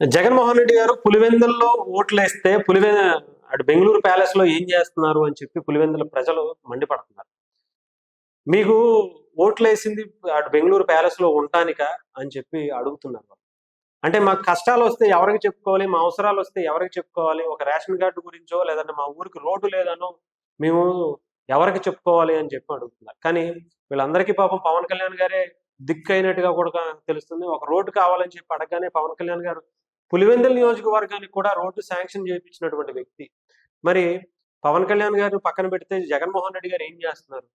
జగన్మోహన్ రెడ్డి గారు పులివెందుల్లో ఓట్లు వేస్తే పులివె అటు బెంగళూరు ప్యాలెస్లో ఏం చేస్తున్నారు అని చెప్పి పులివెందుల ప్రజలు మండిపడుతున్నారు. మీకు ఓట్లు వేసింది అటు బెంగళూరు ప్యాలెస్లో ఉంటానిక అని చెప్పి అడుగుతున్నారు అంటే మాకు కష్టాలు వస్తే ఎవరికి చెప్పుకోవాలి మా అవసరాలు వస్తే ఎవరికి చెప్పుకోవాలి ఒక రేషన్ కార్డు గురించో లేదంటే మా ఊరికి రోడ్డు లేదనో మేము ఎవరికి చెప్పుకోవాలి అని చెప్పి అడుగుతున్నారు. కానీ వీళ్ళందరికీ పాపం పవన్ కళ్యాణ్ గారే దిక్కు అయినట్టుగా కూడా తెలుస్తుంది. ఒక రోడ్డు కావాలని చెప్పి అడగగానే పవన్ కళ్యాణ్ గారు పులివెందుల నియోజకవర్గానికి కూడా రోడ్డు శాంక్షన్ చేయించినటువంటి వ్యక్తి. మరి పవన్ కళ్యాణ్ గారు పక్కన పెడితే జగన్మోహన్ రెడ్డి గారు ఏం చేస్తున్నారు?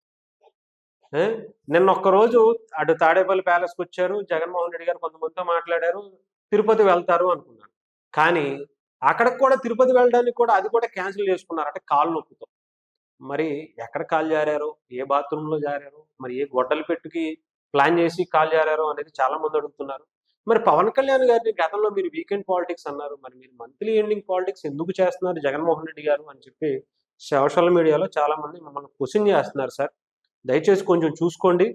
నిన్న ఒక్క రోజు అటు తాడేపల్లి ప్యాలెస్కి వచ్చారు జగన్మోహన్ రెడ్డి గారు కొంతమందితో మాట్లాడారు తిరుపతి వెళ్తారు అనుకున్నారు. కానీ అక్కడికి కూడా తిరుపతి వెళ్ళడానికి కూడా అది కూడా క్యాన్సిల్ చేసుకున్నారు. అంటే కాళ్ళు నొప్పితో. మరి ఎక్కడ కాలు జారారు? ఏ బాత్రూంలో జారారు? మరి ఏ గొడ్డలు పెట్టుకి ప్లాన్ చేసి కాల్ జారారు అనేది చాలా మంది అడుగుతున్నారు. మరి పవన్ కళ్యాణ్ గారిని గతంలో మీరు వీకెండ్ పాలిటిక్స్ అన్నారు. మరి మీరు మంత్లీ ఎండింగ్ పాలిటిక్స్ ఎందుకు చేస్తున్నారు? జగన్మోహన్ రెడ్డి గారు అని చెప్పి సోషల్ మీడియాలో చాలా మంది మమ్మల్ని క్వశ్చన్ చేస్తున్నారు సార్. దయచేసి కొంచెం చూసుకోండి.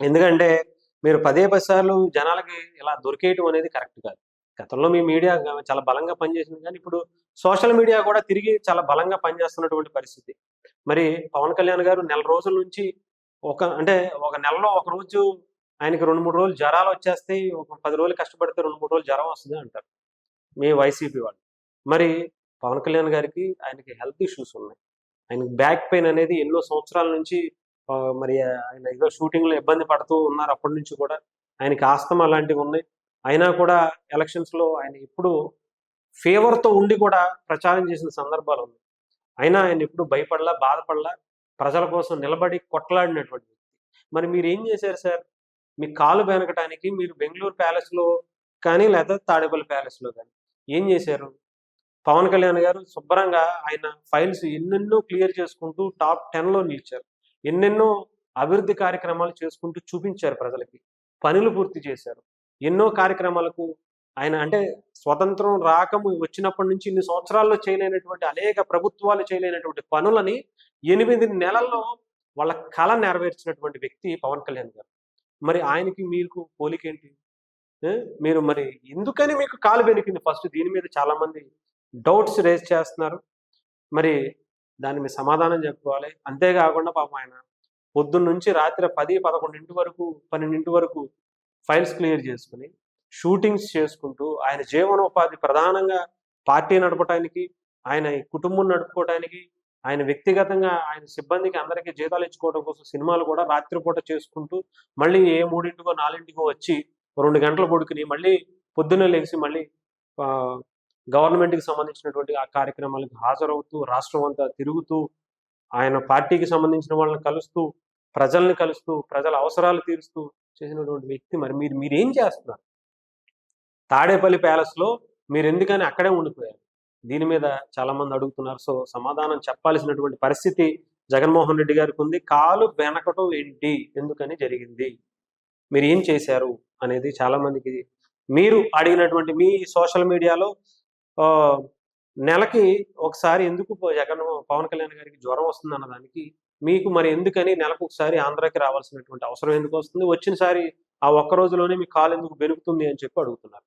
ఎందుకంటే మీరు పదే పది సార్లు జనాలకి ఇలా దొరికేయటం అనేది కరెక్ట్ కాదు. గతంలో మీ మీడియా చాలా బలంగా పనిచేసింది. కానీ ఇప్పుడు సోషల్ మీడియా కూడా తిరిగి చాలా బలంగా పనిచేస్తున్నటువంటి పరిస్థితి. మరి పవన్ కళ్యాణ్ గారు నెల రోజుల నుంచి ఒక అంటే ఒక నెలలో ఒక రోజు ఆయనకి రెండు మూడు రోజులు జ్వరాలు వచ్చేస్తాయి ఒక పది రోజులు కష్టపడితే రెండు మూడు రోజులు జ్వరం వస్తుంది అంటారు. మీ వైసీపీ వాళ్ళు. మరి పవన్ కళ్యాణ్ గారికి ఆయనకి హెల్త్ ఇష్యూస్ ఉన్నాయి. ఆయనకి బ్యాక్ పెయిన్ అనేది ఎన్నో సంవత్సరాల నుంచి మరి ఆయన ఏదో షూటింగ్లో ఇబ్బంది పడుతూ ఉన్నారు అప్పటి నుంచి కూడా. ఆయనకి ఆస్తమా లాంటివి ఉన్నాయి. అయినా కూడా ఎలక్షన్స్లో ఆయన ఎప్పుడు ఫేవర్తో ఉండి కూడా ప్రచారం చేసిన సందర్భాలు ఉన్నాయి. అయినా ఆయన ఎప్పుడు భయపడలా బాధపడలా ప్రజల కోసం నిలబడి కొట్లాడినటువంటి వ్యక్తి. మరి మీరు ఏం చేశారు సార్? మీ కాలు వెనకటానికి మీరు బెంగళూరు ప్యాలెస్లో కానీ లేదా తాడేపల్లి ప్యాలెస్లో కానీ ఏం చేశారు? పవన్ కళ్యాణ్ గారు శుభ్రంగా ఆయన ఫైల్స్ ఎన్నెన్నో క్లియర్ చేసుకుంటూ టాప్ టెన్లో నిలిచారు. ఎన్నెన్నో అభివృద్ధి కార్యక్రమాలు చేసుకుంటూ చూపించారు ప్రజలకి. పనులు పూర్తి చేశారు. ఎన్నో కార్యక్రమాలకు ఆయన అంటే స్వతంత్రం రాకము వచ్చినప్పటి నుంచి ఇన్ని సంవత్సరాల్లో చేయలేనటువంటి అనేక ప్రభుత్వాలు చేయలేనటువంటి పనులని ఎనిమిది నెలల్లో వాళ్ళ కళ నెరవేర్చినటువంటి వ్యక్తి పవన్ కళ్యాణ్ గారు. మరి ఆయనకి మీకు పోలికేంటి? మీరు మరి ఎందుకని మీకు కాలు బెనికింది ఫస్ట్ దీని మీద చాలామంది డౌట్స్ రేజ్ చేస్తున్నారు. మరి దాని మీద సమాధానం చెప్పుకోవాలి. అంతేకాకుండా పాపం ఆయన పొద్దున్న నుంచి రాత్రి పది పదకొండింటి వరకు పన్నెండింటి వరకు ఫైల్స్ క్లియర్ చేసుకుని షూటింగ్స్ చేసుకుంటూ ఆయన జీవనోపాధి ప్రధానంగా పార్టీ నడపడానికి ఆయన కుటుంబం నడుపుకోవడానికి ఆయన వ్యక్తిగతంగా ఆయన సిబ్బందికి అందరికీ జీతాలు ఇచ్చుకోవడం కోసం సినిమాలు కూడా రాత్రిపూట చేసుకుంటూ మళ్ళీ ఏ మూడింటికో నాలుగింటికో వచ్చి రెండు గంటలు పడుకుని మళ్ళీ పొద్దున్నే లేచి మళ్ళీ గవర్నమెంట్కి సంబంధించినటువంటి ఆ కార్యక్రమాలకు హాజరవుతూ రాష్ట్రం అంతా తిరుగుతూ ఆయన పార్టీకి సంబంధించిన వాళ్ళని కలుస్తూ ప్రజల్ని కలుస్తూ ప్రజల అవసరాలు తీరుస్తూ చేసినటువంటి వ్యక్తి మరి మీరు మీరు ఏం చేస్తున్నారు? తాడేపల్లి ప్యాలెస్లో మీరు ఎందుకని అక్కడే ఉండిపోయారు? దీని మీద చాలామంది అడుగుతున్నారు. సో సమాధానం చెప్పాల్సినటువంటి పరిస్థితి జగన్మోహన్ రెడ్డి గారికి ఉంది. కాలు వెనకటం ఏంటి? ఎందుకని జరిగింది? మీరు ఏం చేశారు? అనేది చాలా మందికి మీరు అడిగినటువంటి మీ సోషల్ మీడియాలో ఆ, నెలకి ఒకసారి ఎందుకు జగన్ పవన్ కళ్యాణ్ గారికి జ్వరం వస్తుంది అన్న దానికి మీకు మరి ఎందుకని నెలకు ఒకసారి ఆంధ్రాకి రావాల్సినటువంటి అవసరం ఎందుకు వస్తుంది? వచ్చినసారి ఆ ఒక్క రోజులోనే మీ కాలు ఎందుకు బెనుకుతుంది అని చెప్పి అడుగుతున్నారు.